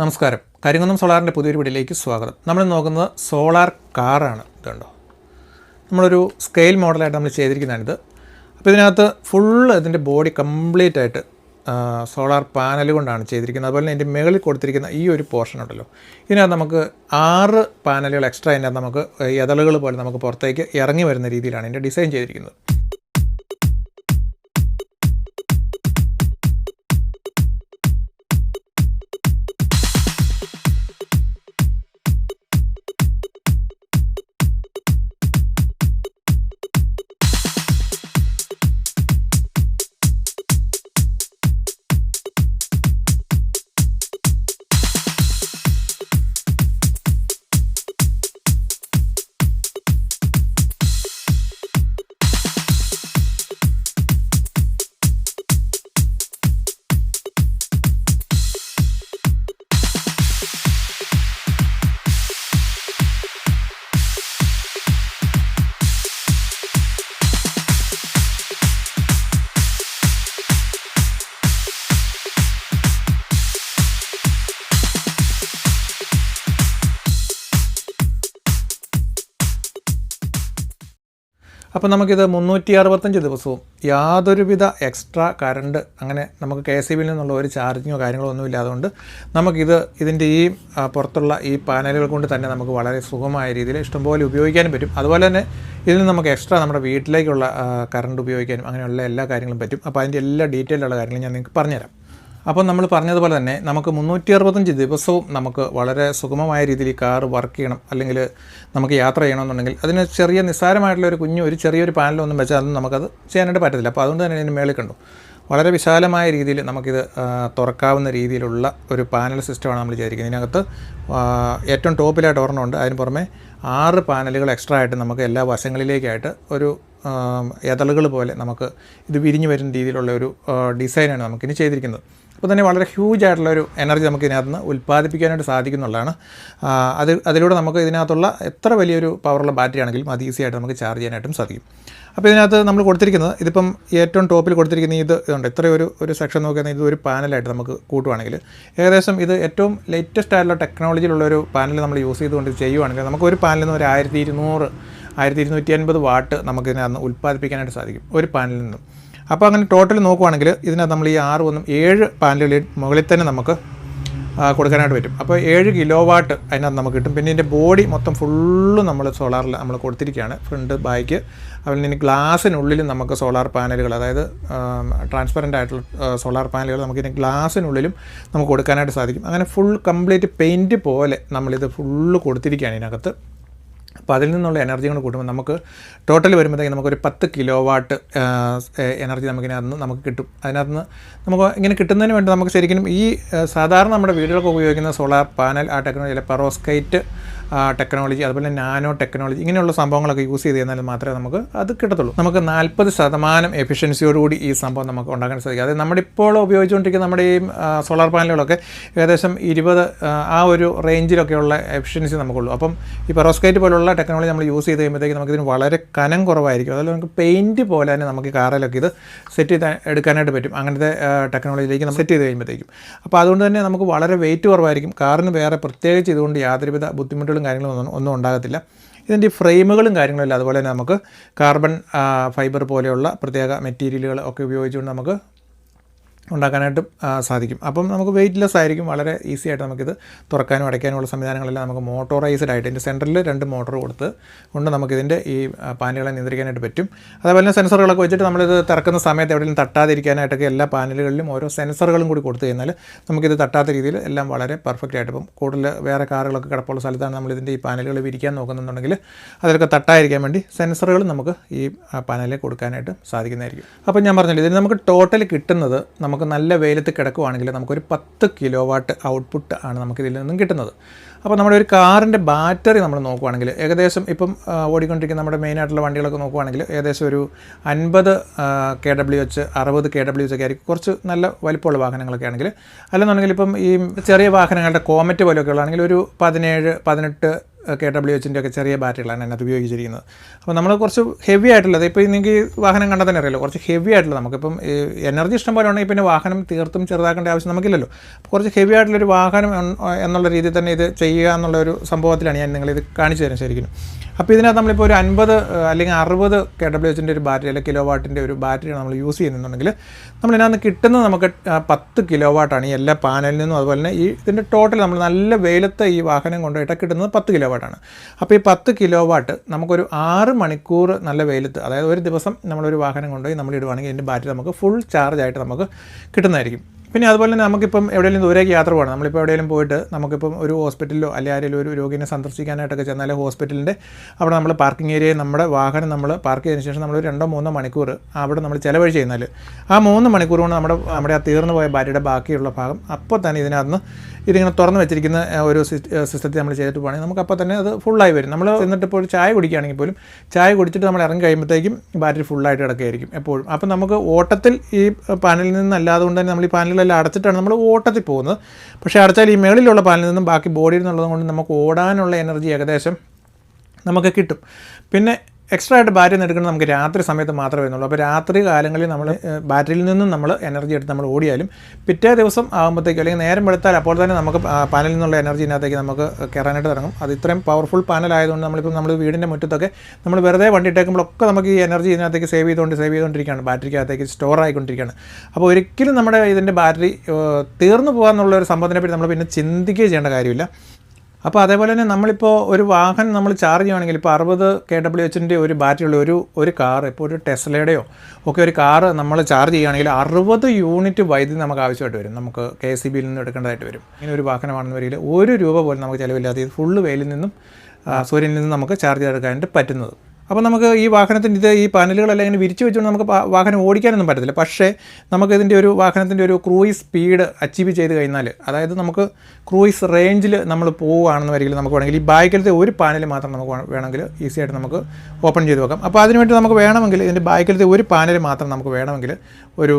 നമസ്കാരം. കരിങ്കുന്നം സോളാറിന്റെ പുതിയൊരു വീഡിയോയിലേക്ക് സ്വാഗതം. നമ്മൾ നോക്കുന്നത് സോളാർ കാറാണ്. ഇതുണ്ടോ? നമ്മളൊരു സ്കെയിൽ മോഡലായിട്ട് നമ്മൾ ചെയ്തിരിക്കുന്നതാണിത് അപ്പോൾ ഇതിനകത്ത് ഫുൾ ഇതിന്റെ ബോഡി കംപ്ലീറ്റ് ആയിട്ട് സോളാർ പാനൽ കൊണ്ടാണ് ചെയ്തിരിക്കുന്നത്. അതുപോലെ ഇതിന്റെ മുകളിൽ കൊടുത്തിരിക്കുന്ന ഈ ഒരു പോർഷൻ ഉണ്ടല്ലോ. ഇതിനകത്ത് നമുക്ക് ആറ് പാനലുകൾ എക്സ്ട്രാ ഇതിനകത്ത് നമുക്ക് എതളുകൾ പോലെ നമുക്ക് പുറത്തേക്ക് ഇറങ്ങി വരുന്ന രീതിയിലാണ് ഇതിന്റെ ഡിസൈൻ ചെയ്തിരിക്കുന്നത്. അപ്പോൾ നമുക്കിത് മുന്നൂറ്റി അറുപത്തഞ്ച് ദിവസവും യാതൊരുവിധ എക്സ്ട്രാ കറണ്ട് അങ്ങനെ നമുക്ക് കെ ഇ ബിയിൽ നിന്നുള്ള ഒരു ചാർജിങ്ങോ കാര്യങ്ങളോ ഒന്നും ഇല്ലാതുകൊണ്ട് നമുക്കിത് ഇതിന്റെ ഈ പുറത്തുള്ള ഈ പാനലുകൾ കൊണ്ട് തന്നെ നമുക്ക് വളരെ സുഖമായ രീതിയിൽ ഇഷ്ടംപോലെ ഉപയോഗിക്കാനും പറ്റും. അതുപോലെ തന്നെ ഇതിൽ നമുക്ക് എക്സ്ട്രാ നമ്മുടെ വീട്ടിലേക്കുള്ള കറണ്ട് ഉപയോഗിക്കാനും അങ്ങനെയുള്ള എല്ലാ കാര്യങ്ങളും പറ്റും. അപ്പോൾ അതിന്റെ എല്ലാ ഡീറ്റെയിലുള്ള കാര്യങ്ങളും ഞാൻ നിങ്ങൾക്ക് പറഞ്ഞുതരാം. അപ്പോൾ നമ്മൾ പറഞ്ഞതുപോലെ തന്നെ നമുക്ക് മുന്നൂറ്റി അറുപത്തഞ്ച് ദിവസവും നമുക്ക് വളരെ സുഗമമായ രീതിയിൽ കാർ വർക്ക് ചെയ്യണം അല്ലെങ്കിൽ നമുക്ക് യാത്ര ചെയ്യണമെന്നുണ്ടെങ്കിൽ അതിന് ചെറിയ നിസ്സാരമായിട്ടുള്ള ഒരു കുഞ്ഞു ഒരു ചെറിയൊരു പാനലൊന്നും വെച്ചാൽ അതൊന്നും നമുക്കത് ചെയ്യാനായിട്ട് പറ്റത്തില്ല. അപ്പോൾ അതുകൊണ്ട് തന്നെ ഇതിന് മേളിൽ കണ്ടു. വളരെ വിശാലമായ രീതിയിൽ നമുക്കിത് തുറക്കാവുന്ന രീതിയിലുള്ള ഒരു പാനൽ സിസ്റ്റമാണ് നമ്മൾ വിചാരിക്കുന്നത്. ഇതിനകത്ത് ഏറ്റവും ടോപ്പിലായിട്ട് ഒരെണ്ണമുണ്ട് അതിന് പുറമെ ആറ് പാനലുകൾ എക്സ്ട്രാ ആയിട്ട് നമുക്ക് എല്ലാ വശങ്ങളിലേക്കായിട്ട് ഒരു എതളുകൾ പോലെ നമുക്ക് ഇത് വിരിഞ്ഞു വരുന്ന രീതിയിലുള്ള ഒരു ഡിസൈനാണ് നമുക്കിനി ചെയ്തിരിക്കുന്നത്. അപ്പോൾ തന്നെ വളരെ ഹ്യൂജ് ആയിട്ടുള്ള ഒരു എനർജി നമുക്ക് ഇതിനകത്ത് നിന്ന് ഉൽപ്പാദിപ്പിക്കാനായിട്ട് സാധിക്കുന്നുള്ളതാണ്. അത് അതിലൂടെ നമുക്ക് ഇതിനകത്തുള്ള എത്ര വലിയൊരു പവറുള്ള ബാറ്ററി ആണെങ്കിലും അത് ഈസി ആയിട്ട് നമുക്ക് ചാർജ് ചെയ്യാനായിട്ടും സാധിക്കും. അപ്പോൾ ഇതിനകത്ത് നമ്മൾ കൊടുത്തിരിക്കുന്നത് ഇതിപ്പം ഏറ്റവും ടോപ്പിൽ കൊടുത്തിരിക്കുന്ന ഇത് ഇതുണ്ട്. ഇത്രയൊരു ഒരു സെക്ഷൻ നോക്കിയാൽ ഇത് ഒരു പാനലായിട്ട് നമുക്ക് കൂട്ടുവാണെങ്കിൽ ഏകദേശം ഇത് ഏറ്റവും ലേറ്റസ്റ്റ് ആയിട്ടുള്ള ടെക്നോളജിയിലുള്ള ഒരു പാനൽ നമ്മൾ യൂസ് ചെയ്തുകൊണ്ട് ചെയ്യുവാണെങ്കിൽ നമുക്ക് ഒരു പാനലിൽ നിന്ന് ഒരു ആയിരത്തി ഇരുന്നൂറ് ആയിരത്തി ഇരുന്നൂറ്റി അൻപത് വാട്ട് നമുക്ക് ഇതിനകത്ത് ഉൽപ്പാദിപ്പിക്കാനായിട്ട് സാധിക്കും ഒരു പാനലിൽ നിന്നും. അപ്പോൾ അങ്ങനെ ടോട്ടൽ നോക്കുവാണെങ്കിൽ ഇതിനകത്ത് നമ്മൾ ഈ ആറ് ഒന്നും ഏഴ് പാനലുകളിൽ മുകളിൽ തന്നെ നമുക്ക് കൊടുക്കാനായിട്ട് പറ്റും. അപ്പോൾ ഏഴ് കിലോ വാട്ട് അതിനകത്ത് നമുക്ക് കിട്ടും. പിന്നെ ഇതിന്റെ ബോഡി മൊത്തം ഫുള്ള് നമ്മൾ സോളാറിൽ നമ്മൾ കൊടുത്തിരിക്കുകയാണ്. ഫ്രണ്ട് ബാക്ക് അതുപോലെ തന്നെ ഗ്ലാസ്സിനുള്ളിൽ നമുക്ക് സോളാർ പാനലുകൾ അതായത് ട്രാൻസ്പെറന്റ് ആയിട്ടുള്ള സോളാർ പാനലുകൾ നമുക്ക് ഇതിന്റെ ഗ്ലാസ്സിനുള്ളിലും നമുക്ക് കൊടുക്കാനായിട്ട് സാധിക്കും. അങ്ങനെ ഫുൾ കംപ്ലീറ്റ് പെയിന്റ് പോലെ നമ്മളിത് ഫുള്ള് കൊടുത്തിരിക്കുകയാണ് ഇതിനകത്ത്. അപ്പോൾ അതിൽ നിന്നുള്ള എനർജി കൂടെ കൂട്ടുമ്പോൾ നമുക്ക് ടോട്ടൽ വരുമ്പോഴത്തേക്ക് നമുക്കൊരു പത്ത് കിലോ വാട്ട് എനർജി നമുക്കിനകത്ത് നിന്ന് നമുക്ക് കിട്ടും. അതിനകത്ത് നിന്ന് നമുക്ക് ഇങ്ങനെ കിട്ടുന്നതിന് വേണ്ടി നമുക്ക് ശരിക്കും ഈ സാധാരണ നമ്മുടെ വീടുകൾക്ക് ഉപയോഗിക്കുന്ന സോളാർ പാനൽ ആ ടെക്നോളജി പെറോസ്കൈറ്റ് ടെക്നോളജി അതുപോലെ നാനോ ടെക്നോളജി ഇങ്ങനെയുള്ള സംഭവങ്ങളൊക്കെ യൂസ് ചെയ്ത് കഴിഞ്ഞാൽ മാത്രമേ നമുക്ക് അത് കിട്ടത്തുള്ളൂ. നമുക്ക് നാൽപ്പത് ശതമാനം എഫിഷ്യൻസിയോടുകൂടി ഈ സംഭവം നമുക്ക് ഉണ്ടാക്കാൻ സാധിക്കും. അതായത് നമ്മുടെ ഇപ്പോൾ ഉപയോഗിച്ചുകൊണ്ടിരിക്കുന്ന നമ്മുടെ ഈ സോളാർ പാനലുകളൊക്കെ ഏകദേശം ഇരുപത് ആ ഒരു റേഞ്ചിലൊക്കെയുള്ള എഫിഷ്യൻസി നമുക്കുള്ളൂ. അപ്പം ഈ പെറോസ്കൈറ്റ് പോലുള്ള ടെക്നോളജി നമ്മൾ യൂസ് ചെയ്ത് കഴിയുമ്പോഴത്തേക്ക് നമുക്കിതിന് വളരെ കനം കുറവായിരിക്കും. അതുപോലെ നമുക്ക് പെയിന്റ് പോലെ തന്നെ നമുക്ക് കാറിലൊക്കെ ഇത് സെറ്റ് ചെയ്ത് എടുക്കാനായിട്ട് പറ്റും. അങ്ങനത്തെ ടെക്നോളജിയിലേക്ക് നമ്മൾ സെറ്റ് ചെയ്ത് കഴിയുമ്പോഴത്തേക്കും. അപ്പോൾ അതുകൊണ്ട് തന്നെ നമുക്ക് വളരെ വെയിറ്റ് കുറവായിരിക്കും. കാറിന് വേറെ പ്രത്യേകിച്ച് ഇതുകൊണ്ട് യാതൊരുവിധ ബുദ്ധിമുട്ടുകളും കാര്യങ്ങളും ഒന്നും ഒന്നും ഉണ്ടാകത്തില്ല. ഇതിന്റെ ഫ്രെയിമുകളും കാര്യങ്ങളും ഇല്ല അതുപോലെ തന്നെ നമുക്ക് കാർബൺ ഫൈബർ പോലെയുള്ള പ്രത്യേക മെറ്റീരിയലുകൾ ഒക്കെ ഉപയോഗിച്ചുകൊണ്ട് നമുക്ക് ഉണ്ടാക്കാനായിട്ടും സാധിക്കും. അപ്പം നമുക്ക് വെയിറ്റ് ലെസ് ആയിരിക്കും വളരെ ഈസി ആയിട്ട് നമുക്കിത് തുറക്കാനും അടയ്ക്കാനുമുള്ള സംവിധാനങ്ങളെല്ലാം നമുക്ക് മോട്ടോറൈസ്ഡ് ആയിട്ട് ഇതിന്റെ സെന്ററിൽ രണ്ട് മോട്ടോർ കൊടുത്ത് കൊണ്ട് നമുക്കിതിന്റെ ഈ പാനലുകളെ നിയന്ത്രിക്കാനായിട്ട് പറ്റും. അതേപോലെ തന്നെ സെൻസറുകളൊക്കെ വെച്ചിട്ട് നമ്മളിത് തിറക്കുന്ന സമയത്ത് എവിടെയെങ്കിലും തട്ടാതിരിക്കാനായിട്ടൊക്കെ എല്ലാ പാനലുകളിലും ഓരോ സെൻസറുകളും കൂടി കൊടുത്തു കഴിഞ്ഞാൽ നമുക്കിത് തട്ടാത്ത രീതിയിൽ എല്ലാം വളരെ പെർഫെക്റ്റ് ആയിട്ട് ഇപ്പം കൂടുതൽ വേറെ കാറുകളൊക്കെ കിടപ്പുള്ള സ്ഥലത്താണ് നമ്മളിതിന്റെ ഈ പാനലുകൾ വിരിക്കാൻ നോക്കുന്നുണ്ടെങ്കിൽ അതിലൊക്കെ തട്ടായിരിക്കാൻ വേണ്ടി സെൻസറുകൾ നമുക്ക് ഈ പാനലിൽ കൊടുക്കാനായിട്ട് സാധിക്കുന്നതായിരിക്കും. അപ്പം ഞാൻ പറഞ്ഞില്ല ഇതിന് നമുക്ക് ടോട്ടൽ കിട്ടുന്നത് നമുക്ക് നല്ല വെയിലത്ത് കിടക്കുവാണെങ്കിൽ നമുക്കൊരു പത്ത് കിലോ വാട്ട് ഔട്ട്പുട്ട് ആണ് നമുക്ക് ഇതിൽ നിന്നും കിട്ടുന്നത്. അപ്പോൾ നമ്മുടെ ഒരു കാറിന്റെ ബാറ്ററി നമ്മൾ നോക്കുവാണെങ്കിൽ ഏകദേശം ഇപ്പം ഓടിക്കൊണ്ടിരിക്കുന്ന നമ്മുടെ മെയിനായിട്ടുള്ള വണ്ടികളൊക്കെ നോക്കുവാണെങ്കിൽ ഏകദേശം ഒരു അൻപത് കെ ഡബ്ല്യു എച്ച് അറുപത് കെ ഡബ്ല്യു എച്ച് ഒക്കെ ആയിരിക്കും. കുറച്ച് നല്ല വലിപ്പമുള്ള വാഹനങ്ങളൊക്കെ ആണെങ്കിൽ അല്ലെന്നുണ്ടെങ്കിൽ ഇപ്പം ഈ ചെറിയ വാഹനങ്ങളുടെ കോമറ്റ് പോലെയൊക്കെ ഉള്ളതാണെങ്കിൽ ഒരു പതിനേഴ് പതിനെട്ട് കെ ഡബ്ല്യു എച്ചിന്റെ ഒക്കെ ചെറിയ ബാറ്ററികളാണ് അതിനകത്ത് ഉപയോഗിച്ചിരിക്കുന്നത്. അപ്പോൾ നമ്മൾ കുറച്ച് ഹെവി ആയിട്ടുള്ളത് ഇപ്പോൾ നിങ്ങൾക്ക് വാഹനം കണ്ടാൽ തന്നെ അറിയാലോ കുറച്ച് ഹെവി ആയിട്ടുള്ള നമുക്കിപ്പം എനർജി ഇഷ്ടം പോലെ ഉണ്ടെങ്കിൽ പിന്നെ വാഹനം തീർത്തും ചെറുതാക്കേണ്ട ആവശ്യം നമുക്കില്ലല്ലോ. അപ്പോൾ കുറച്ച് ഹെവി ആയിട്ടുള്ളൊരു വാഹനം എന്നുള്ള രീതിയിൽ തന്നെ ഇത് ചെയ്യുക എന്നുള്ള ഒരു സംഭവത്തിലാണ് ഞാൻ നിങ്ങളിത് കാണിച്ചു തരാൻ ശരിക്കും. അപ്പോൾ ഇതിനകത്ത് നമ്മളിപ്പോൾ ഒരു അൻപത് അല്ലെങ്കിൽ അറുപത് കെ ഡബ്ല്യു എച്ചിന്റെ ഒരു ബാറ്ററി അല്ലെങ്കിൽ കിലോ വാട്ടിന്റെ ഒരു ബാറ്ററിയാണ് നമ്മൾ യൂസ് ചെയ്യുന്നുണ്ടെങ്കിൽ നമ്മൾ ഇതിനകത്ത് കിട്ടുന്നത് നമുക്ക് പത്ത് കിലോ വാട്ടാണ് ഈ എല്ലാ പാനലിൽ നിന്നും. അതുപോലെ തന്നെ ഈ ഇതിന്റെ ടോട്ടൽ നമ്മൾ നല്ല വെയിലത്തെ ഈ വാഹനം കൊണ്ടുപോയിട്ട് കിട്ടുന്നത് പത്ത് കിലോ വാട്ടാണ് അപ്പോൾ ഈ പത്ത് കിലോ വാട്ട് നമുക്കൊരു ആറ് മണിക്കൂർ നല്ല വെയിലത്ത് അതായത് ഒരു ദിവസം നമ്മളൊരു വാഹനം കൊണ്ടുപോയി നമ്മൾ ഇടുവാണെങ്കിൽ ഇതിന്റെ ബാറ്ററി നമുക്ക് ഫുൾ ചാർജ് ആയിട്ട് നമുക്ക് കിട്ടുന്നതായിരിക്കും. പിന്നെ അതുപോലെ തന്നെ നമുക്കിപ്പം എവിടെയെങ്കിലും ദൂരേക്ക് യാത്ര പോകണം. നമ്മളിപ്പോൾ എവിടെയെങ്കിലും പോയിട്ട് നമുക്കിപ്പം ഒരു ഹോസ്പിറ്റലിലോ അല്ലെങ്കിൽ ആരെങ്കിലും ഒരു രോഗിനെ സന്ദർശിക്കാനായിട്ടൊക്കെ ചെന്നാൽ ഹോസ്പിറ്റലിന്റെ അവിടെ നമ്മൾ പാർക്കിംഗ് ഏരിയയിൽ നമ്മുടെ വാഹനം നമ്മൾ പാർക്ക് ചെയ്തതിന് ശേഷം നമ്മൾ രണ്ടോ മൂന്നോ മണിക്കൂർ അവിടെ നമ്മൾ ചിലവഴിച്ച് കഴിഞ്ഞാൽ ആ മൂന്ന് മണിക്കൂർ കൊണ്ട് നമ്മുടെ നമ്മുടെ ആ തീർന്നു പോയ ബാറ്ററിയുടെ ബാക്കിയുള്ള ഭാഗം അപ്പോൾ തന്നെ ഇതിനകത്ത് ഇതിങ്ങനെ തുറന്ന് വെച്ചിരിക്കുന്ന ഒരു സിസ്റ്റത്തിൽ നമ്മൾ ചെയ്തിട്ട് പോകണമെങ്കിൽ നമുക്ക് അപ്പോൾ തന്നെ അത് ഫുള്ളായി വരും. നമ്മൾ എന്നിട്ട് ഇപ്പോൾ ചായ കുടിക്കുകയാണെങ്കിൽ പോലും ചായ കുടിച്ചിട്ട് നമ്മൾ ഇറങ്ങി കഴിയുമ്പോഴത്തേക്കും ബാറ്ററി ഫുള്ളായിട്ട് കിടക്കുകയായിരിക്കും എപ്പോഴും. അപ്പോൾ നമുക്ക് ഓട്ടത്തിൽ ഈ പാനലിൽ നിന്നല്ലാതെ കൊണ്ട് തന്നെ നമ്മൾ ഈ പാനലിലെല്ലാം അടച്ചിട്ടാണ് നമ്മൾ ഓട്ടത്തിൽ പോകുന്നത്. പക്ഷേ അടച്ചാൽ ഈ മേളിലുള്ള പാനലിൽ നിന്നും ബാക്കി ബോഡിയിൽ നിന്നുള്ളത് കൊണ്ട് നമുക്ക് ഓടാനുള്ള എനർജി ഏകദേശം നമുക്ക് കിട്ടും. പിന്നെ എക്സ്ട്രാ ആയിട്ട് ബാറ്ററി എടുക്കുന്നത് നമുക്ക് രാത്രി സമയത്ത് മാത്രമേ വരുന്നുള്ളൂ. അപ്പോൾ രാത്രി കാലങ്ങളിൽ നമ്മൾ ബാറ്ററിയിൽ നിന്നും നമ്മൾ എനർജി എടുത്ത് നമ്മൾ ഓടിയാലും പിറ്റേ ദിവസം ആകുമ്പോഴത്തേക്കും അല്ലെങ്കിൽ നേരം വെളുത്താൽ അപ്പോൾ തന്നെ നമുക്ക് പാനലിൽ നിന്നുള്ള എനർജി ഇതിനകത്തേക്ക് നമുക്ക് കയറാനായിട്ട് തുടങ്ങും. അത് ഇത്രയും പവർഫുൾ പാനൽ ആയതുകൊണ്ട് നമ്മളിപ്പോൾ നമ്മൾ വീടിന്റെ മുറ്റത്തൊക്കെ നമ്മൾ വെറുതെ വണ്ടി ഇട്ടേക്കുമ്പോഴൊക്കെ നമുക്ക് ഈ എനർജി ഇതിനകത്തേക്ക് സേവ് ചെയ്തുകൊണ്ട് സേവ് ചെയ്തുകൊണ്ടിരിക്കുകയാണ് ബാറ്ററിക്കകത്തേക്ക് സ്റ്റോർ ആയിക്കൊണ്ടിരിക്കുകയാണ്. അപ്പോൾ ഒരിക്കലും നമ്മുടെ ഇതിന്റെ ബാറ്ററി തീർന്നു പോകാമെന്നുള്ള ഒരു സംഭവത്തിനെ പറ്റി നമ്മൾ പിന്നെ ചിന്തിക്കുകയും ചെയ്യേണ്ട കാര്യമില്ല. അപ്പോൾ അതേപോലെ തന്നെ നമ്മളിപ്പോൾ ഒരു വാഹനം നമ്മൾ ചാർജ് ചെയ്യുകയാണെങ്കിൽ ഇപ്പോൾ അറുപത് കെ ഡബ്ല്യു എച്ചിന്റെ ഒരു ബാറ്ററിയുള്ള ഒരു ഒരു കാർ ഇപ്പോൾ ഒരു ടെസ്ലയുടെയോ ഒക്കെ ഒരു കാറ് നമ്മൾ ചാർജ് ചെയ്യുകയാണെങ്കിൽ അറുപത് യൂണിറ്റ് വൈദ്യുതി നമുക്ക് ആവശ്യമായിട്ട് വരും. നമുക്ക് കെ സി ബിയിൽ നിന്ന് എടുക്കേണ്ടതായിട്ട് വരും. ഇങ്ങനെ ഒരു വാഹനമാണെന്ന് വരികിൽ ഒരു രൂപ പോലും നമുക്ക് ചിലവില്ലാതെ ഫുള്ള് വെയിലിൽ നിന്നും സൂര്യനിൽ നിന്നും നമുക്ക് ചാർജ് ചെയ്തെടുക്കാനായിട്ട് പറ്റുന്നത്. അപ്പോൾ നമുക്ക് ഈ വാഹനത്തിന്റെ ഇത് ഈ പാനലുകളെല്ലാം ഇങ്ങനെ വിരിച്ചു വെച്ചുകൊണ്ട് നമുക്ക് വാഹനം ഓടിക്കാനൊന്നും പറ്റത്തില്ല. പക്ഷേ നമുക്ക് ഇതിന്റെ ഒരു വാഹനത്തിന്റെ ഒരു ക്രൂയിസ് സ്പീഡ് അച്ചീവ് ചെയ്ത് കഴിഞ്ഞാൽ അതായത് നമുക്ക് ക്രൂയിസ് റേഞ്ചിൽ നമ്മൾ പോവുകയാണെന്ന് വരികിൽ നമുക്ക് വേണമെങ്കിൽ ഈ ബാക്കിലത്തെ ഒരു പാനൽ മാത്രം നമുക്ക് വേണമെങ്കിൽ ഈസി ആയിട്ട് നമുക്ക് ഓപ്പൺ ചെയ്ത് വെക്കാം. അപ്പോൾ അതിനുവേണ്ടി നമുക്ക് വേണമെങ്കിൽ ഇതിന്റെ ബാക്കിലത്തെ ഒരു പാനൽ മാത്രം നമുക്ക് വേണമെങ്കിൽ ഒരു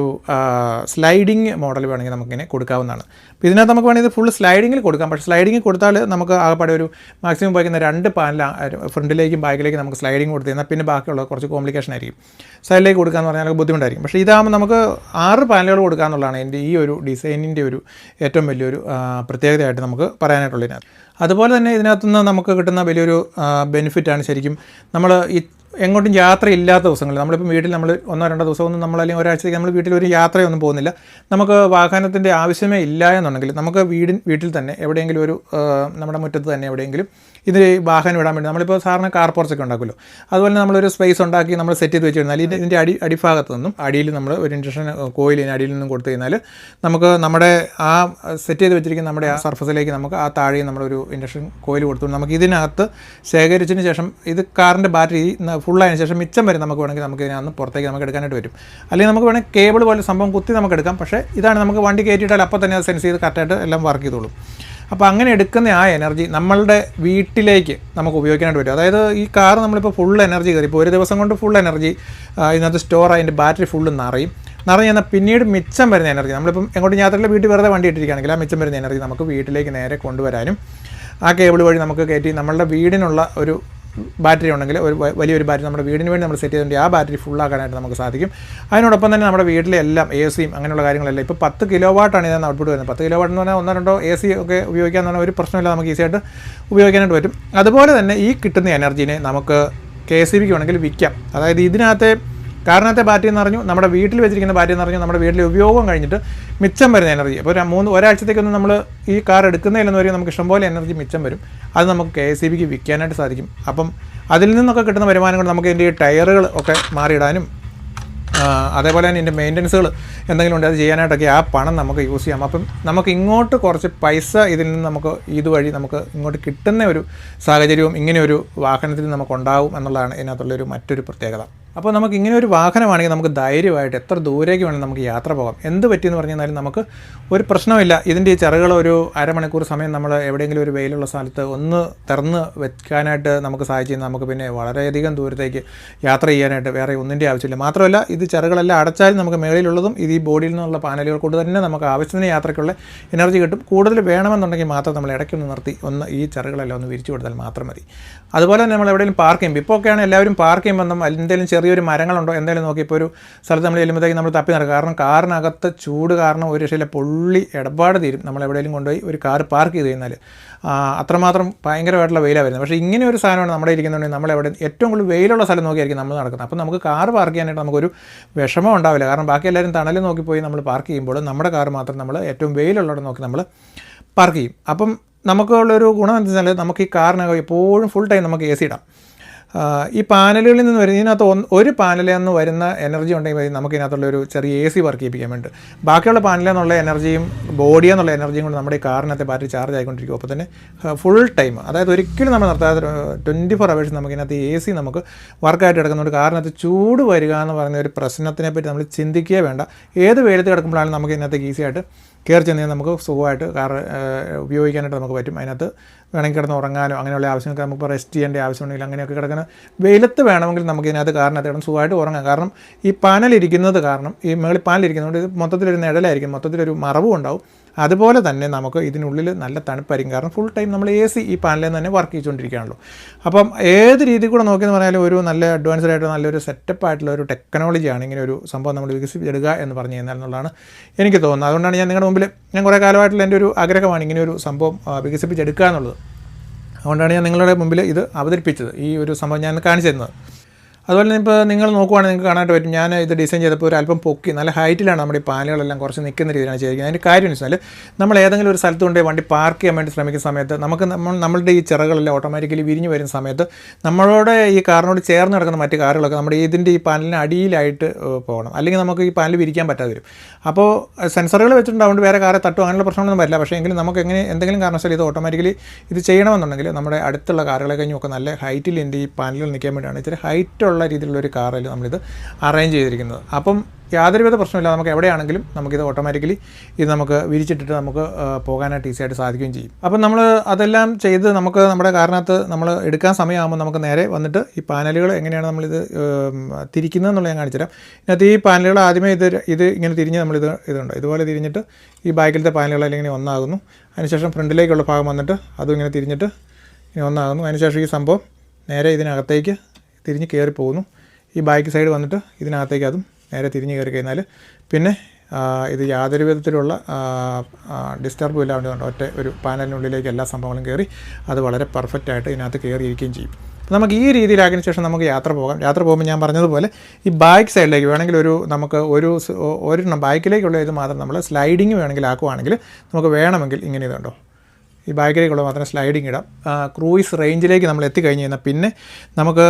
സ്ലൈഡിങ് മോഡൽ വേണമെങ്കിൽ നമുക്കിങ്ങനെ കൊടുക്കാവുന്നതാണ്. അപ്പോൾ ഇതിനകത്ത് നമുക്ക് വേണമെങ്കിൽ ഫുൾ സ്ലൈഡിങ്ങിൽ കൊടുക്കാം. പക്ഷേ സ്ലൈഡിങ്ങിൽ കൊടുത്താൽ നമുക്ക് ആകപ്പാടെ ഒരു മാക്സിമം ഉപയോഗിക്കുന്ന രണ്ട് പാനൽ ഫ്രണ്ടിലേക്കും ബാക്കിലേക്കും നമുക്ക് സ്ലൈഡിങ് കൊടുത്തു എന്നാൽ പിന്നെ ബാക്കിയുള്ള കുറച്ച് കോംപ്ലിക്കേഷൻ ആയിരിക്കും. സൈഡിലേക്ക് കൊടുക്കാന്ന് പറഞ്ഞാൽ ബുദ്ധിമുട്ടായിരിക്കും. പക്ഷേ ഇതാകുമ്പോൾ നമുക്ക് ആറ് പാനലുകൾ കൊടുക്കുക എന്നുള്ളതാണ് എന്റെ ഈ ഒരു ഡിസൈനിന്റെ ഒരു ഏറ്റവും വലിയൊരു പ്രത്യേകതയായിട്ട് നമുക്ക് പറയാനായിട്ടുള്ളതിനകത്ത്. അതുപോലെ തന്നെ ഇതിനകത്തുനിന്ന് നമുക്ക് കിട്ടുന്ന വലിയൊരു ബെനിഫിറ്റാണ് ശരിക്കും നമ്മൾ ഈ എങ്ങോട്ടും യാത്രയില്ലാത്ത ദിവസങ്ങളിൽ നമ്മളിപ്പോൾ വീട്ടിൽ നമ്മൾ ഒന്നോ രണ്ടോ ദിവസമൊന്നും നമ്മൾ അല്ലെങ്കിൽ ഒരാഴ്ചത്തേക്ക് നമ്മൾ വീട്ടിൽ ഒരു യാത്രയൊന്നും പോകുന്നില്ല. നമുക്ക് വാഹനത്തിന്റെ ആവശ്യമേ ഇല്ല എന്നുണ്ടെങ്കിൽ നമുക്ക് വീടിൻ വീട്ടിൽ തന്നെ എവിടെയെങ്കിലും ഒരു നമ്മുടെ മുറ്റത്ത് തന്നെ എവിടെയെങ്കിലും ഇത് വാഹനം ഇടാൻ വേണ്ടി നമ്മളിപ്പോൾ സാറിന് കാർ പോർച്ചൊക്കെ ഉണ്ടാക്കുമല്ലോ. അതുപോലെ നമ്മളൊരു സ്പേസ് ഉണ്ടാക്കി നമ്മൾ സെറ്റ് ചെയ്ത് വെച്ച് കഴിഞ്ഞാൽ ഇതിന്റെ അടി അടിഭാഗത്ത് നിന്നും അടിയിൽ നമ്മൾ ഒരു ഇൻഡക്ഷൻ കോയിലിന് അടിയിൽ നിന്നും കൊടുത്തു കഴിഞ്ഞാൽ നമുക്ക് നമ്മുടെ ആ സെറ്റ് ചെയ്ത് വെച്ചിരിക്കുന്ന നമ്മുടെ ആ സർഫസിലേക്ക് നമുക്ക് ആ താഴെ നമ്മളൊരു ഇൻഡക്ഷൻ കോയിൽ കൊടുത്തു നമുക്ക് ഇതിനകത്ത് ശേഖരിച്ചതിന് ശേഷം ഇത് കാറിന്റെ ബാറ്ററി ഫുള്ളായതിനു ശേഷം മിച്ചം വരെ നമുക്ക് വേണമെങ്കിൽ നമുക്ക് ഇതിനകത്ത് പുറത്തേക്ക് നമുക്ക് എടുക്കാനായിട്ട് വരും അല്ലെങ്കിൽ നമുക്ക് വേണമെങ്കിൽ കേബിൾ പോലെ സംഭവം കുത്തി നമുക്ക് എടുക്കാം. പക്ഷേ ഇതാണ് നമുക്ക് വണ്ടി കയറ്റിയിട്ടാൽ അപ്പോൾ തന്നെ അത് സെൻസ് ചെയ്ത് കറക്റ്റായിട്ട് എല്ലാം വർക്ക് ചെയ്തോളും. അപ്പോൾ അങ്ങനെ എടുക്കുന്ന ആ എനർജി നമ്മളുടെ വീട്ടിലേക്ക് നമുക്ക് ഉപയോഗിക്കാനായിട്ട് വരും അതായത് ഈ കാർ നമ്മളിപ്പോൾ ഫുൾ എനർജി കയറി. ഇപ്പോൾ ഒരു ദിവസം കൊണ്ട് ഫുൾ എനർജി ഇതിനകത്ത് സ്റ്റോർ അതിന്റെ ബാറ്ററി ഫുള്ള് നിറയും. നിറഞ്ഞു കഴിഞ്ഞാൽ പിന്നീട് മിച്ചം വരുന്ന എനർജി നമ്മളിപ്പം എങ്ങോട്ടും യാത്രയിൽ വീട്ടിൽ വെറുതെ വണ്ടി ഇട്ടിരിക്കുകയാണെങ്കിൽ ആ മിച്ചം വരുന്ന എനർജി നമുക്ക് വീട്ടിലേക്ക് നേരെ കൊണ്ടുവരാനും ആ കേബിൾ വഴി നമുക്ക് കയറ്റി നമ്മളുടെ വീടിനുള്ള ഒരു ബാറ്ററി ഉണ്ടെങ്കിൽ ഒരു വലിയൊരു ബാറ്ററി നമ്മുടെ വീടിന് വേണ്ടി നമ്മൾ സെറ്റ് ചെയ്തിട്ടുണ്ട് ആ ബാറ്ററി ഫുള്ളാക്കാനായിട്ട് നമുക്ക് സാധിക്കും. അതിനോടൊപ്പം തന്നെ നമ്മുടെ വീട്ടിലെ എല്ലാം എ സിയും അങ്ങനെയുള്ള കാര്യങ്ങളെല്ലാം ഇപ്പോൾ പത്ത് കിലോ വാട്ടാണ് ഇതിന് ഔട്ട്പുട്ട് വരുന്നത്. പത്ത് കിലോ വാട്ട് എന്ന് പറഞ്ഞാൽ ഒന്നോ രണ്ടോ എ സി ഒക്കെ ഉപയോഗിക്കാന്ന് പറഞ്ഞാൽ ഒരു പ്രശ്നമില്ല നമുക്ക് ഈസിയായിട്ട് ഉപയോഗിക്കാനായിട്ട് പറ്റും. അതുപോലെ തന്നെ ഈ കിട്ടുന്ന എനർജീനെ നമുക്ക് കെ എസ് സി ബിക്ക് വേണമെങ്കിൽ വിൽക്കാം. അതായത് ഇതിനകത്തെ കാരണത്തെ ബാറ്ററി എന്ന് പറഞ്ഞു നമ്മുടെ വീട്ടിൽ വെച്ചിരിക്കുന്ന ബാറ്ററി എന്ന് പറഞ്ഞു നമ്മുടെ വീട്ടിലെ ഉപയോഗം കഴിഞ്ഞിട്ട് മിച്ചം വരുന്ന എനർജി അപ്പോൾ ഒരു മൂന്ന് ഒരാഴ്ചത്തേക്കൊന്നും നമ്മൾ ഈ കാർ എടുക്കുന്നതിലെന്ന് വരെ നമുക്ക് ഇഷ്ടംപോലെ എനർജി മിച്ചം വരും. അത് നമുക്ക് കെ എസ് സി ബിക്ക് വിൽക്കാനായിട്ട് സാധിക്കും. അപ്പം അതിൽ നിന്നൊക്കെ കിട്ടുന്ന വരുമാനങ്ങൾ നമുക്ക് ഇതിന്റെ ഈ ടയറുകൾ ഒക്കെ മാറിയിടാനും അതേപോലെ തന്നെ ഇതിന്റെ മെയിന്റനൻസുകൾ എന്തെങ്കിലും ഉണ്ട് അത് ചെയ്യാനായിട്ടൊക്കെ ആ പണം നമുക്ക് യൂസ് ചെയ്യാം. അപ്പം നമുക്ക് ഇങ്ങോട്ട് കുറച്ച് പൈസ ഇതിൽ നിന്ന് നമുക്ക് ഇതുവഴി നമുക്ക് ഇങ്ങോട്ട് കിട്ടുന്ന ഒരു സാഹചര്യവും ഇങ്ങനെയൊരു വാഹനത്തിൽ നമുക്കുണ്ടാവും എന്നുള്ളതാണ് ഇതിനകത്തുള്ളൊരു മറ്റൊരു പ്രത്യേകത. അപ്പോൾ നമുക്ക് ഇങ്ങനെ ഒരു വാഹനമാണെങ്കിൽ നമുക്ക് ധൈര്യമായിട്ട് എത്ര ദൂരേക്ക് വേണമെങ്കിൽ നമുക്ക് യാത്ര പോകാം. എന്ത് പറ്റിയെന്ന് പറഞ്ഞു കഴിഞ്ഞാൽ നമുക്ക് ഒരു പ്രശ്നമില്ല ഇതിന്റെ ഈ ചിറകുകൾ ഒരു അരമണിക്കൂർ സമയം നമ്മൾ എവിടെയെങ്കിലും ഒരു വെയിലുള്ള സ്ഥലത്ത് ഒന്ന് തുറന്ന് വെക്കാനായിട്ട് നമുക്ക് സാധിച്ചു നമുക്ക് പിന്നെ വളരെയധികം ദൂരത്തേക്ക് യാത്ര ചെയ്യാനായിട്ട് വേറെ ഒന്നിന്റെ ആവശ്യമില്ല. മാത്രമല്ല ഇത് ചെറുകളെല്ലാം അടച്ചാലും നമുക്ക് മേളിലുള്ളതും ഇത് ഈ ബോഡിയിൽ നിന്നുള്ള പാനലുകൾ കൊണ്ട് തന്നെ നമുക്ക് ആവശ്യത്തിന് യാത്രയ്ക്കുള്ള എനർജി കിട്ടും. കൂടുതൽ വേണമെന്നുണ്ടെങ്കിൽ മാത്രം നമ്മൾ ഇടയ്ക്കൊന്ന് നിർത്തി ഒന്ന് ഈ ചെറുകളെല്ലാം ഒന്ന് വിരിച്ചു കൊടുത്താൽ മാത്രം മതി. അതുപോലെ തന്നെ നമ്മൾ എവിടെയെങ്കിലും പാർക്ക് ചെയ്യുമ്പോൾ ഇപ്പോൾ ഒക്കെയാണ് എല്ലാവരും പാർക്ക് ചെയ്യുമ്പോൾ എന്തെങ്കിലും ചെറിയൊരു മരങ്ങളുണ്ടോ? എന്തായാലും നോക്കി ഇപ്പോൾ ഒരു സ്ഥലത്ത് നമ്മൾ ചെല്ലുമ്പോഴത്തേക്ക് നമ്മൾ തപ്പി നടക്കുക. കാരണം കാറിനകത്ത് ചൂട് കാരണം ഒരു രക്ഷയില്ല പൊള്ളി ഇടപാട് തീരും. നമ്മൾ എവിടെയെങ്കിലും കൊണ്ടുപോയി ഒരു കാർ പാർക്ക് ചെയ്ത് കഴിഞ്ഞാൽ അത്രമാത്രം ഭയങ്കരമായിട്ടുള്ള വെയിലാണ് വരുന്നത്. പക്ഷേ ഇങ്ങനെ ഒരു സാധനമാണ് നമ്മുടെ ഇരിക്കുന്നുണ്ടെങ്കിൽ നമ്മൾ എവിടെ ഏറ്റവും കൂടുതൽ വെയിലുള്ള സ്ഥലം നോക്കിയായിരിക്കും നമ്മൾ നടക്കുന്നത്. അപ്പോൾ നമുക്ക് കാർ പാർക്ക് ചെയ്യാനായിട്ട് നമുക്കൊരു വിഷമം ഉണ്ടാവില്ല. കാരണം ബാക്കി എല്ലാവരും തണൽ നോക്കിപ്പോയി നമ്മൾ പാർക്ക് ചെയ്യുമ്പോൾ നമ്മുടെ കാർ മാത്രം നമ്മൾ ഏറ്റവും വെയിലുള്ളവിടെ നോക്കി നമ്മൾ പാർക്ക് ചെയ്യും. അപ്പം നമുക്കുള്ളൊരു ഗുണം എന്താ വെച്ചാൽ നമുക്ക് ഈ കാറിനകം എപ്പോഴും ഫുൾ ടൈം നമുക്ക് എ സി ഇടാം. ഈ പാനലുകളിൽ നിന്ന് വരുന്ന ഇതിനകത്ത് ഒരു പാനലിൽ നിന്ന് വരുന്ന എനർജി ഉണ്ടെങ്കിൽ മതി നമുക്ക് ഇതിനകത്തുള്ള ഒരു ചെറിയ എ സി വർക്ക് ചെയ്യിപ്പിക്കാൻ വേണ്ടി ബാക്കിയുള്ള പാനലിൽ നിന്നുള്ള എനർജിയും ബോഡിയിൽ നിന്നുള്ള എനർജിയും കൊണ്ട് നമ്മുടെ ഈ കാറിനകത്തെ ബാറ്ററി ചാർജ് ആയിക്കൊണ്ടിരിക്കും. അപ്പോൾ തന്നെ ഫുൾ ടൈം അതായത് ഒരിക്കലും നമ്മൾ നിർത്താതെ ട്വന്റി ഫോർ അവേഴ്സ് നമുക്ക് ഇതിനകത്ത് എ സി നമുക്ക് വർക്കായിട്ട് കിടക്കുന്നുണ്ട് കാറിനകത്ത് ചൂട് വരിക എന്ന് പറയുന്ന ഒരു പ്രശ്നത്തിനെ പറ്റി നമ്മൾ ചിന്തിക്കുകയേ വേണ്ട. ഏത് വെയിലത്ത് കിടക്കുമ്പോഴാണ് നമുക്ക് ഇതിനകത്ത് ഈസി ആയിട്ട് കയറി ചെന്ന് നമുക്ക് സുഖമായിട്ട് കാർ ഉപയോഗിക്കാനായിട്ട് നമുക്ക് പറ്റും. അതിനകത്ത് വേണമെങ്കിൽ കിടന്ന് ഉറങ്ങാനോ അങ്ങനെയുള്ള ആവശ്യങ്ങൾക്ക് നമുക്ക് റെസ്റ്റ് ചെയ്യേണ്ട ആവശ്യമുണ്ടെങ്കിൽ അങ്ങനെയൊക്കെ കിടക്കുന്ന വെയിലത്ത് വേണമെങ്കിൽ നമുക്ക് ഇതിനകത്ത് കാറിനകത്ത് കിടന്ന് സുഖമായിട്ട് ഉറങ്ങാം. കാരണം ഈ പാനലിരിക്കുന്നത് കാരണം ഈ മേളിൽ പാനലിരിക്കുന്നതുകൊണ്ട് ഇത് മൊത്തത്തിലൊരു നിഴലായിരിക്കും. മൊത്തത്തിലൊരു മറവും ഉണ്ടാവും. അതുപോലെ തന്നെ നമുക്ക് ഇതിനുള്ളിൽ നല്ല തണുപ്പായിരിക്കും. കാരണം ഫുൾ ടൈം നമ്മൾ എ സി ഈ പാനലിൽ തന്നെ വർക്ക് ചെയ്തുകൊണ്ടിരിക്കുകയാണല്ലോ. അപ്പം ഏത് രീതി കൂടെ നോക്കിയെന്ന് പറഞ്ഞാലും ഒരു നല്ല അഡ്വാൻസ്ഡ് ആയിട്ട് നല്ലൊരു സെറ്റപ്പ് ആയിട്ടുള്ള ഒരു ടെക്നോളജിയാണ് ഇങ്ങനെ ഒരു സംഭവം നമ്മൾ വികസിപ്പിച്ചെടുക്കുക എന്ന് പറഞ്ഞു കഴിഞ്ഞാൽ എന്നുള്ളതാണ് എനിക്ക് തോന്നുന്നത്. അതുകൊണ്ടാണ് ഞാൻ നിങ്ങളുടെ മുമ്പിൽ ഞാൻ കുറേ കാലമായിട്ടുള്ള എന്റെ ഒരു ആഗ്രഹമാണ് ഇങ്ങനെ ഒരു സംഭവം വികസിപ്പിച്ചെടുക്കുക എന്നുള്ളത്. അതുകൊണ്ടാണ് ഞാൻ നിങ്ങളുടെ മുമ്പിൽ ഇത് അവതരിപ്പിച്ചത്. ഈ ഒരു സംഭവം ഞാൻ കാണിച്ചു തരുന്നത്. അതുപോലെ ഇപ്പോൾ നിങ്ങൾ നോക്കുവാണെങ്കിൽ നിങ്ങൾക്ക് കാണാനായിട്ട് പറ്റും. ഞാൻ ഇത് ഡിസൈൻ ചെയ്തപ്പോൾ ഒരു അല്പം പൊക്കി നല്ല ഹൈറ്റിലാണ് നമ്മുടെ ഈ പാലുകളെല്ലാം കുറച്ച് നിൽക്കുന്ന രീതിയിലാണ് ചെയ്തിരിക്കുന്നത്. അതിന്റെ കാര്യം വെച്ചാൽ നമ്മൾ ഏതെങ്കിലും ഒരു സ്ഥലത്ത് വണ്ടി പാർക്ക് ചെയ്യാൻ വേണ്ടി ശ്രമിക്കുന്ന സമയത്ത് നമുക്ക് നമ്മൾ നമ്മളുടെ ഈ ചിറകളെല്ലാം ഓട്ടോമാറ്റിക്കലി വിരിഞ്ഞു വരുന്ന സമയത്ത് നമ്മളോട് ഈ കാറിനോട് ചേർന്ന് നടക്കുന്ന മറ്റു കാറുകളൊക്കെ നമ്മുടെ ഇതിന്റെ ഈ പാനലിന് അടിയിലായിട്ട് പോകണം. അല്ലെങ്കിൽ നമുക്ക് ഈ പാനൽ വിരിക്കാൻ പറ്റാതെ വരും. അപ്പോൾ സെൻസറുകൾ വെച്ചിട്ടുണ്ടാവുകൊണ്ട് വേറെ കാറെ തട്ടോ അങ്ങനെയുള്ള പ്രശ്നങ്ങളൊന്നും വരില്ല. പക്ഷേ എങ്കിലും നമുക്ക് എങ്ങനെ എന്തെങ്കിലും കാരണവശാൽ ഇത് ഓട്ടോമാറ്റിക്കലി ഇത് ചെയ്യണമെന്നുണ്ടെങ്കിൽ നമ്മുടെ അടുത്തുള്ള കാറുകളെ കഴിഞ്ഞൊക്കെ നല്ല ഹൈറ്റിൽ എന്റെ ഈ പാനലിൽ നിൽക്കാൻ വേണ്ടിയാണ്. ഇച്ചിരി ഹൈറ്റുള്ള രീതിയിലുള്ള ഒരു കാറിൽ നമ്മളിത് അറേഞ്ച് ചെയ്തിരിക്കുന്നത് അപ്പം യാതൊരുവിധ പ്രശ്നമില്ല നമുക്ക് എവിടെയാണെങ്കിലും നമുക്കിത് ഓട്ടോമാറ്റിക്കലി ഇത് നമുക്ക് വിരിച്ചിട്ടിട്ട് നമുക്ക് പോകാനായിട്ട് ഈസി ആയിട്ട് സാധിക്കുകയും ചെയ്യും. അപ്പം നമ്മൾ അതെല്ലാം ചെയ്ത് നമുക്ക് നമ്മുടെ കാറിനകത്ത് നമ്മൾ എടുക്കാൻ സമയമാകുമ്പോൾ നമുക്ക് നേരെ വന്നിട്ട് ഈ പാനലുകൾ എങ്ങനെയാണ് നമ്മളിത് തിരിക്കുന്നത് എന്നുള്ളത് ഞാൻ കാണിച്ചുതരാം. ഇതിനകത്ത് ഈ പാനലുകൾ ആദ്യമേ ഇത് ഇത് ഇങ്ങനെ തിരിഞ്ഞ് നമ്മളിത് ഇതുണ്ട്. ഇതുപോലെ തിരിഞ്ഞിട്ട് ഈ ബാക്കിലത്തെ പാനലുകളെല്ലാം ഇങ്ങനെ ഒന്നാകുന്നു. അതിനുശേഷം ഫ്രണ്ടിലേക്കുള്ള ഭാഗം വന്നിട്ട് അതും ഇങ്ങനെ തിരിഞ്ഞിട്ട് ഇങ്ങനെ ഒന്നാകുന്നു. അതിനുശേഷം ഈ സംഭവം നേരെ ഇതിനകത്തേക്ക് തിരിഞ്ഞ് കയറി പോകുന്നു. ഈ ബാക്ക് സൈഡ് വന്നിട്ട് ഇതിനകത്തേക്ക് അതും നേരെ തിരിഞ്ഞ് കയറി കഴിഞ്ഞാൽ പിന്നെ ഇത് യാതൊരു വിധത്തിലുള്ള ഡിസ്റ്റർബും ഇല്ലാണ്ട് ഒറ്റ ഒരു പാനലിനുള്ളിലേക്ക് എല്ലാ സംഭവങ്ങളും കയറി അത് വളരെ പെർഫെക്റ്റ് ആയിട്ട് ഇതിനകത്ത് കയറിയിരിക്കുകയും ചെയ്യും. നമുക്ക് ഈ രീതിയിലാക്കിയതിന് ശേഷം നമുക്ക് യാത്ര പോകാം. യാത്ര പോകുമ്പോൾ ഞാൻ പറഞ്ഞതുപോലെ ഈ ബാക്ക് സൈഡിലേക്ക് വേണമെങ്കിൽ ഒരു നമുക്ക് ഒരു ഒരു ഒരെണ്ണം ബാക്കിലേക്കുള്ള ഇത് മാത്രം നമ്മൾ സ്ലൈഡിങ് വേണമെങ്കിൽ ആക്കുവാണെങ്കിൽ നമുക്ക് വേണമെങ്കിൽ ഇങ്ങനെ ഇതുണ്ടോ ഈ ബാക്കിലേക്കുള്ള മാത്രം സ്ലൈഡിങ് ഇടാം. ക്രൂയിസ് റേഞ്ചിലേക്ക് നമ്മൾ എത്തിക്കഴിഞ്ഞ് കഴിഞ്ഞാൽ പിന്നെ നമുക്ക്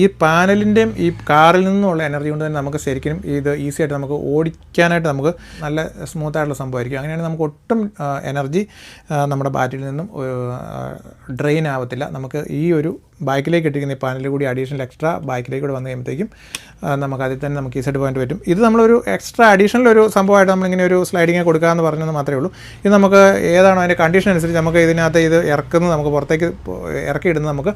ഈ പാനലിന്റെയും ഈ കാറിൽ നിന്നുള്ള എനർജി കൊണ്ട് തന്നെ നമുക്ക് ശരിക്കും ഇത് ഈസി ആയിട്ട് നമുക്ക് ഓടിക്കാനായിട്ട് നമുക്ക് നല്ല സ്മൂത്ത് ആയിട്ടുള്ള സംഭവമായിരിക്കും. അങ്ങനെയാണെങ്കിൽ നമുക്ക് ഒട്ടും എനർജി നമ്മുടെ ബാറ്ററിയിൽ നിന്നും ഡ്രെയിൻ ആവത്തില്ല. നമുക്ക് ഈ ഒരു ബൈക്കിലേക്ക് ഇട്ടിരിക്കുന്ന ഈ പാനലിൽ കൂടി അഡീഷണൽ എക്സ്ട്രാ ബൈക്കിലേക്ക് കൂടി വന്നു കഴിയുമ്പോഴത്തേക്കും നമുക്ക് അതിൽ തന്നെ നമുക്ക് ഈ സെറ്റ് പോയിന്റ് പറ്റും. ഇത് നമ്മളൊരു എക്സ്ട്രാ അഡീഷണൽ ഒരു സംഭവമായിട്ട് നമ്മളിങ്ങനെ ഒരു സ്ലൈഡിങ് കൊടുക്കാമെന്ന് പറഞ്ഞത് മാത്രമേ ഉള്ളൂ. ഇത് നമുക്ക് ഏതാണോ അതിന്റെ കണ്ടീഷൻ അനുസരിച്ച് നമുക്ക് ഇതിനകത്ത് ഇത് ഇറക്കുന്നത് നമുക്ക് പുറത്തേക്ക് ഇറക്കി ഇടുന്നത് നമുക്ക്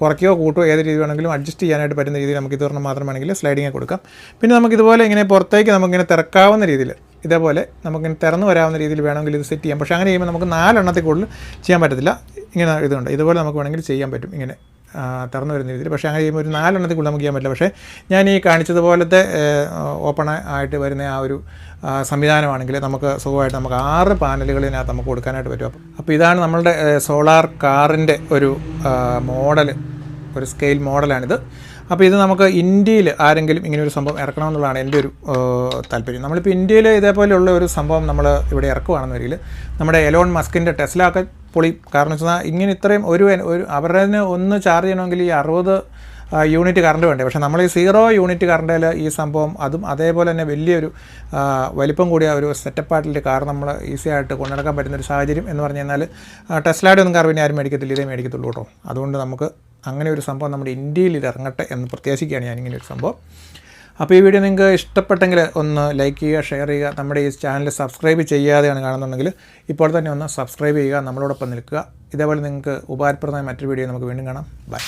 കുറയ്ക്കുകയോ കൂട്ടുകയോ ഏത് രീതി വേണമെങ്കിലും അഡ്ജസ്റ്റ് ചെയ്യാനായിട്ട് പറ്റുന്ന രീതിയിൽ നമുക്ക് ഇതൊരെണ്ണം മാത്രം വേണമെങ്കിൽ സ്ലൈഡിങ് കൊടുക്കാം. പിന്നെ നമുക്ക് ഇതുപോലെ ഇങ്ങനെ പുറത്തേക്ക് നമുക്കിങ്ങനെ തിറക്കാവുന്ന രീതിയിൽ ഇതേപോലെ നമുക്കിങ്ങനെ തിറന്ന് വരാവുന്ന രീതിയിൽ വേണമെങ്കിൽ ഇത് സെറ്റ് ചെയ്യാം. പക്ഷേ അങ്ങനെ ചെയ്യുമ്പോൾ നമുക്ക് നാലെണ്ണത്തിൽ കൂടുതൽ ചെയ്യാൻ പറ്റത്തില്ല. ഇങ്ങനെ ഇതുണ്ട്. ഇതുപോലെ നമുക്ക് വേണമെങ്കിൽ ചെയ്യാൻ പറ്റും ഇങ്ങനെ തുറന്നു വരുന്ന രീതിയിൽ. പക്ഷേ അങ്ങനെ ചെയ്യുമ്പോൾ ഒരു നാലെണ്ണത്തിൽ കൂടുതൽ നമുക്ക് ചെയ്യാൻ പറ്റില്ല. പക്ഷേ ഞാൻ ഈ കാണിച്ചതുപോലത്തെ ഓപ്പൺ ആയിട്ട് വരുന്ന ആ ഒരു സംവിധാനമാണെങ്കിൽ നമുക്ക് സുഖമായിട്ട് നമുക്ക് ആറ് പാനലുകളിനകത്ത് നമുക്ക് കൊടുക്കാനായിട്ട് പറ്റും. അപ്പോൾ ഇതാണ് നമ്മളുടെ സോളാർ കാറിന്റെ ഒരു മോഡൽ ഒരു സ്കെയിൽ മോഡലാണിത് അപ്പോൾ ഇത് നമുക്ക് ഇന്ത്യയിൽ ആരെങ്കിലും ഇങ്ങനെ ഒരു സംഭവം ഇറക്കണമെന്നുള്ളതാണ് എന്റെ ഒരു താല്പര്യം. നമ്മളിപ്പോൾ ഇന്ത്യയിൽ ഇതേപോലെയുള്ള ഒരു സംഭവം നമ്മൾ ഇവിടെ ഇറക്കുവാണെന്ന് വരികിൽ നമ്മുടെ എലോൺ മസ്കിന്റെ ടെസ്ല ഒക്കെ പൊളി കാരണം വെച്ചാൽ ഇങ്ങനെ ഇത്രയും ഒരു ഒരു അവരുടെ ഒന്ന് ചാർജ് ചെയ്യണമെങ്കിൽ ഈ അറുപത് യൂണിറ്റ് കറണ്ട് വേണ്ടേ? പക്ഷേ നമ്മൾ ഈ സീറോ യൂണിറ്റ് കറണ്ടിൽ ഈ സംഭവം അതും അതേപോലെ തന്നെ വലിയൊരു വലിപ്പം കൂടിയ ഒരു സെറ്റപ്പായിട്ടുള്ള കാർ നമ്മൾ ഈസി ആയിട്ട് കൊണ്ടുനടക്കാൻ പറ്റുന്ന ഒരു സാഹചര്യം എന്ന് പറഞ്ഞു കഴിഞ്ഞാൽ ടെസ്ലയുടെ ഒന്നും കാർ പിന്നെ ആരും മേടിക്കത്തില്ല. ഇതേ മേടിക്കത്തുള്ളൂ കേട്ടോ. അതുകൊണ്ട് നമുക്ക് അങ്ങനെ ഒരു സംഭവം നമ്മുടെ ഇന്ത്യയിൽ ഇത് ഇറങ്ങട്ടെ എന്ന് പ്രത്യാശിക്കുകയാണ് ഞാൻ ഇങ്ങനെ ഒരു സംഭവം. അപ്പോൾ ഈ വീഡിയോ നിങ്ങൾക്ക് ഇഷ്ടപ്പെട്ടെങ്കിൽ ഒന്ന് ലൈക്ക് ചെയ്യുക ഷെയർ ചെയ്യുക നമ്മുടെ ഈ ചാനൽ സബ്സ്ക്രൈബ് ചെയ്യാതെയാണ് കാണുന്നുണ്ടെങ്കിൽ ഇപ്പോൾ തന്നെ ഒന്ന് സബ്സ്ക്രൈബ് ചെയ്യുക നമ്മളോടൊപ്പം നിൽക്കുക. ഇതേപോലെ നിങ്ങൾക്ക് ഉപകാരപ്രദമായ മറ്റൊരു വീഡിയോ നമുക്ക് വീണ്ടും കാണാം. ബൈ.